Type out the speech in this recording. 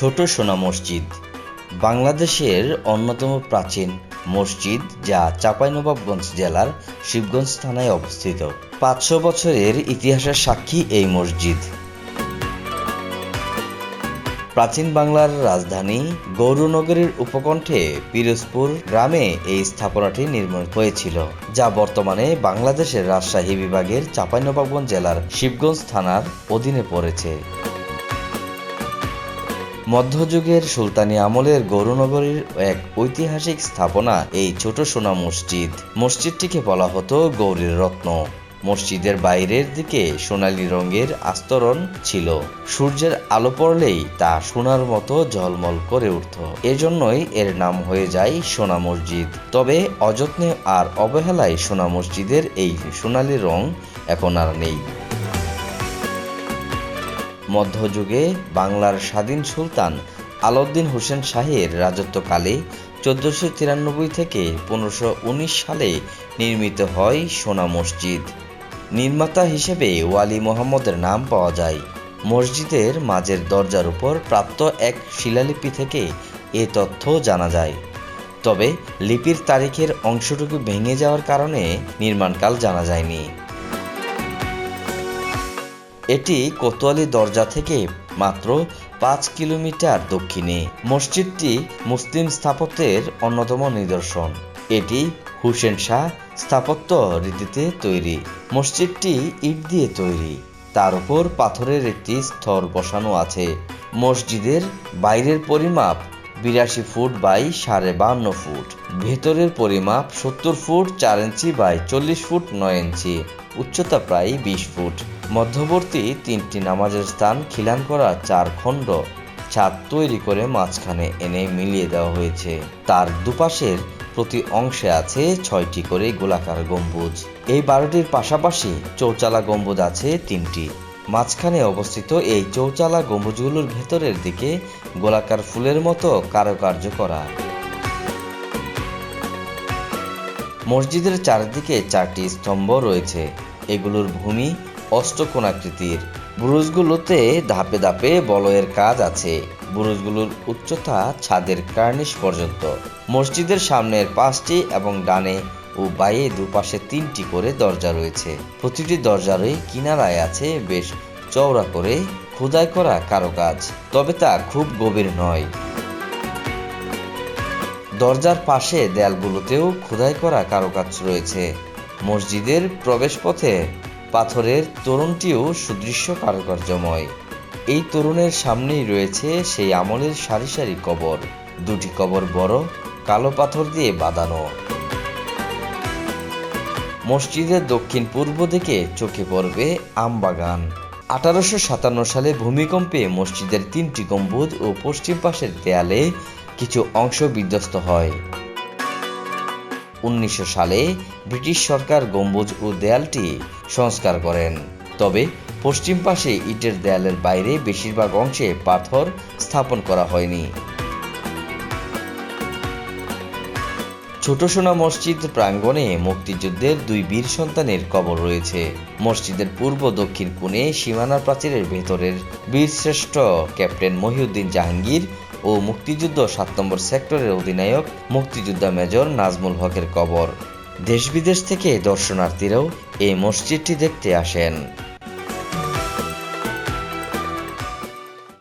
ছোট সোনা মসজিদ। বাংলাদেশের অন্যতম প্রাচীন মসজিদ যা চাঁপাইনবাবগঞ্জ জেলার শিবগঞ্জ থানায় অবস্থিত। পাঁচশো বছরের ইতিহাসের সাক্ষী এই মসজিদ। প্রাচীন বাংলার রাজধানী গৌরনগরের উপকণ্ঠে পিরোজপুর গ্রামে এই স্থাপনাটি নির্মাণ হয়েছিল, যা বর্তমানে বাংলাদেশের রাজশাহী বিভাগের চাঁপাইনবাবগঞ্জ জেলার শিবগঞ্জ থানার অধীনে পড়েছে। মধ্যযুগের সুলতানি আমলের গৌরনগরীর এক ঐতিহাসিক স্থাপনা, এই ছোট সোনা মসজিদ। মসজিদটিকে বলা হতো গৌরীর রত্ন। মসজিদের বাইরের দিকে সোনালী রঙের আস্তরণ ছিল। সূর্যের আলো পড়লেই তা সোনার মতো ঝলমল করে উঠত। এজন্যই এর নাম হয়ে যায় সোনা মসজিদ। তবে অযত্নে আর অবহেলায় সোনা মসজিদের এই সোনালী রং এখন আর নেই। মধ্যযুগে বাংলার স্বাধীন সুলতান আলাউদ্দিন হোসেন শাহের রাজত্বকালে চোদ্দোশো তিরানব্বই থেকে পনেরোশো সালে নির্মিত হয় সোনা মসজিদ। নির্মাতা হিসেবে ওয়ালি মোহাম্মদের নাম পাওয়া যায়। মসজিদের মাঝের দরজার উপর প্রাপ্ত এক শিলালিপি থেকে এ তথ্য জানা যায়। তবে লিপির তারিখের অংশটুকু ভেঙে যাওয়ার কারণে নির্মাণকাল জানা যায়নি। এটি কোতোয়ালি দরজা থেকে মাত্র পাঁচ কিলোমিটার দক্ষিণে। মসজিদটি মুসলিম স্থাপত্যের অন্যতম নিদর্শন। এটি হুসেন শাহ স্থাপত্য রীতিতে তৈরি। মসজিদটি ইট দিয়ে তৈরি। তার উপর পাথরের একটি স্তর বসানো আছে। মসজিদের বাইরের পরিমাপ বিরাশি ফুট বাই সাড়ে বান্ন ফুট। ভেতরের পরিমাপ সত্তর ফুট চার ইঞ্চি বাই চল্লিশ ফুট নয় ইঞ্চি। উচ্চতা প্রায় বিশ ফুট। মধ্যবর্তী তিনটি নামাজের স্থান খিলান করা চার খণ্ড। ছাদ তৈরি করে মাঝখানে এনে মিলিয়ে দেওয়া হয়েছে। তার দুপাশের প্রতি অংশে আছে ছয়টি করে গোলাকার গম্বুজ। এই বারোটির পাশাপাশি চৌচালা গম্বুজ আছে তিনটি। মাঝখানে অবস্থিত এই চৌচালা গম্বুজগুলোর ভেতরের দিকে গোলাকার ফুলের মতো কারুকার্য করা। মসজিদের চারদিকে চারটি স্তম্ভ রয়েছে। এগুলোর ভূমি অষ্টকোণাকৃতির। বুরুজগুলোতে ধাপে ধাপে বলয়ের কাজ আছে। বুরুজগুলোর উচ্চতা ছাদের কার্নিশ পর্যন্ত। মসজিদের সামনের পাঁচটি এবং ডানে ও বাইয়ে দুপাশে তিনটি করে দরজা রয়েছে। প্রতিটি দরজারই কিনারায় আছে বেশ চওড়া করে খোদাই করা কারুকাজ, তবে তা খুব গভীর নয়। দরজার পাশে দেয়ালগুলোতেও খোদাই করা কারুকাজ রয়েছে। মসজিদের প্রবেশপথে পাথরের তরুণটিও সুদৃশ্য কারুকার্যময়। এই তরুণের সামনেই রয়েছে সেই আমলের সারি সারি কবর। দুটি কবর বড়, কালো পাথর দিয়ে বাঁধানো। মসজিদের দক্ষিণ পূর্ব দিকে চোখে পড়বে আমবাগান। আঠারোশো সাতান্ন সালে ভূমিকম্পে মসজিদের তিনটি গম্বুজ ও পশ্চিম পাশের দেয়ালে কিছু অংশ বিধ্বস্ত হয়। উনিশশো সালে ব্রিটিশ সরকার গম্বুজ ও দেয়ালটি সংস্কার করেন। তবে পশ্চিম পাশে ইটের দেয়ালের বাইরে বেশিরভাগ অংশে পাথর স্থাপন করা হয়নি। ছোট সোনা মসজিদ প্রাঙ্গণে মুক্তিযুদ্ধের দুই বীর সন্তানের কবর রয়েছে। মসজিদের পূর্ব দক্ষিণ কোণে সীমানা প্রাচীরের ভেতরের বীরশ্রেষ্ঠ ক্যাপ্টেন মহিউদ্দিন জাহাঙ্গীর ও মুক্তিযুদ্ধ সাত নম্বর সেক্টরের অধিনায়ক, মুক্তিযোদ্ধা মেজর নাজমুল হকের কবর। দেশ বিদেশ থেকে দর্শনার্থীরাও এই মসজিদটি দেখতে আসেন।